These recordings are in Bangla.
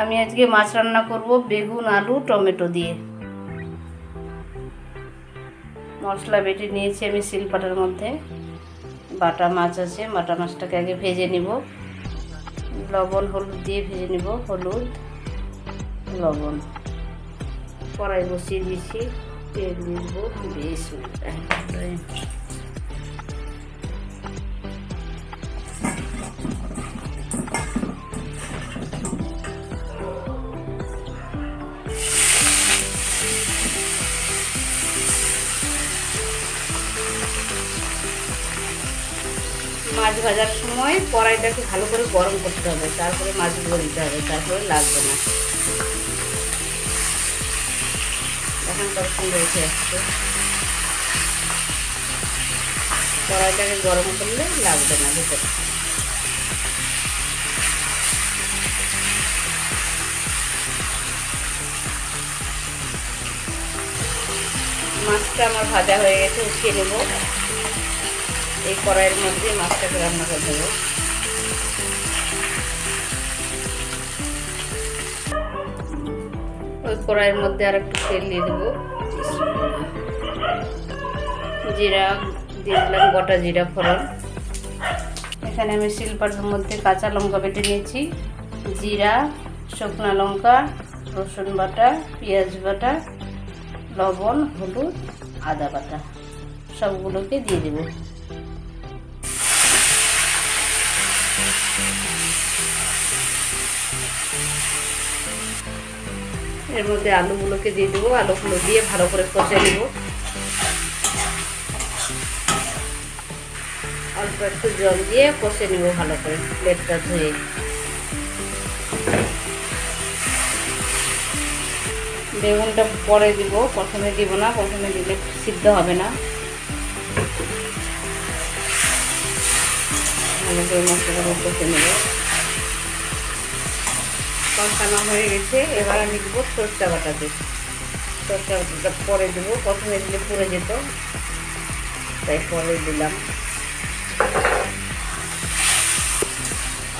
আমি আজকে মাছ রান্না করব বেগুন, আলু, টমেটো দিয়ে। মশলা বেটে নিয়েছি আমি শিলপাটার মধ্যে। বাটা মাছ আছে, বাটা মাছটাকে আগে ভেজে নিব। লবণ, হলুদ দিয়ে ভেজে নিব, হলুদ, লবণ। কড়াই বসিয়ে দিয়েছি, তেল দিব বেশ মাছ ভাজার সময় কড়াইটাকে ভালো করে গরম করতে হবে। তারপরে মাছগুলো দিতে হবে, তারপরে লাগবে না। এখন কত সুন্দর উঠে আসছে। কড়াইটাকে গরম করলে লাগবে না ভিতরে। মাছটা আমার ভাজা হয়ে গেছে, উঠিয়ে নেব। এই কড়াইয়ের মধ্যে মাছটাকে রান্না করে দেবো ওই কড়াইয়ের মধ্যে আর একটু তেল দিয়ে দেবো। জিরা দিয়ে দিলাম গোটা জিরা ফোড়ন। এখানে আমি শিলপাটার মধ্যে কাঁচা লঙ্কা বেটে নিয়েছি। জিরা, শুকনো লঙ্কা, রসুন বাটা, পেঁয়াজ বাটা, লবণ, হলুদ, আদা বাটা, সবগুলোকে দিয়ে দেবো। এর মধ্যে আলুগুলোকে দিয়ে দেবো, আলুগুলো দিয়ে ভালো করে কষে নেব। অল্প একটু জল দিয়ে কষে নেব ভালো করে, প্লেটটা ধুয়ে। বেগুনটা পরে দিব, প্রথমে দিব না, প্রথমে দিলে সিদ্ধ হবে না। ভালো করে মশলাটা কষে নেব। কষানো হয়ে গেছে, এবার আমি দেবো সরষা বাটাতে সরষা বাটাটা পরে দেবো, প্রথমে দিলে পুড়ে যেত, তাই পরে দিলাম।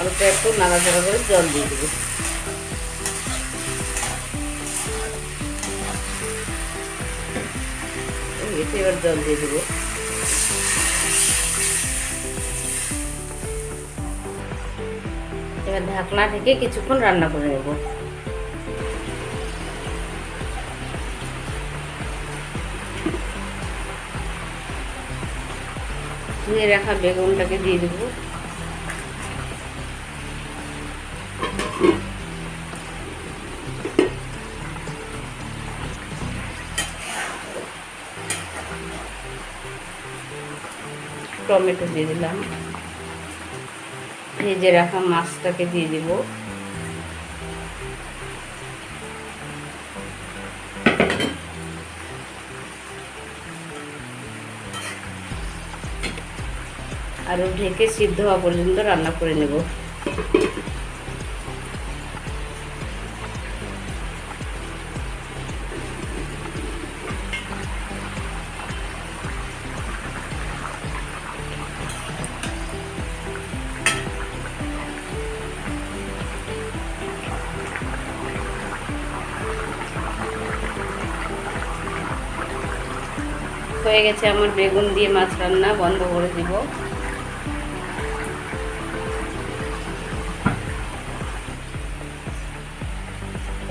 অল্প একটু নাড়াচাড়া করে জল দিয়ে দেবো। এবার জল দিয়ে দেবো। এবার ঢাকনা থেকে কিছুক্ষণ রান্না করে নেব। ধুয়ে রাখা বেগুনটাকে দিয়ে দেব। টমেটো দিয়ে দিলাম। ভেজে রাখা মাছটাকে দিয়ে দিব। আরও ঢেকে সিদ্ধ হওয়া পর্যন্ত রান্না করে নেব। হয়ে গেছে আমার বেগুন দিয়ে মাছ রান্না, বন্ধ করে দিব।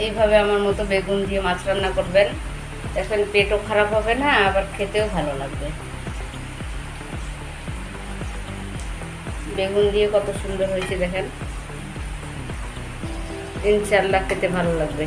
এইভাবে আমার মতো বেগুন দিয়ে মাছ রান্না করবেন। দেখবেন পেটও খারাপ হবে না, আবার খেতেও ভালো লাগবে। বেগুন দিয়ে কত সুন্দর হয়েছে দেখেন। ইনশাল্লাহ খেতে ভালো লাগবে।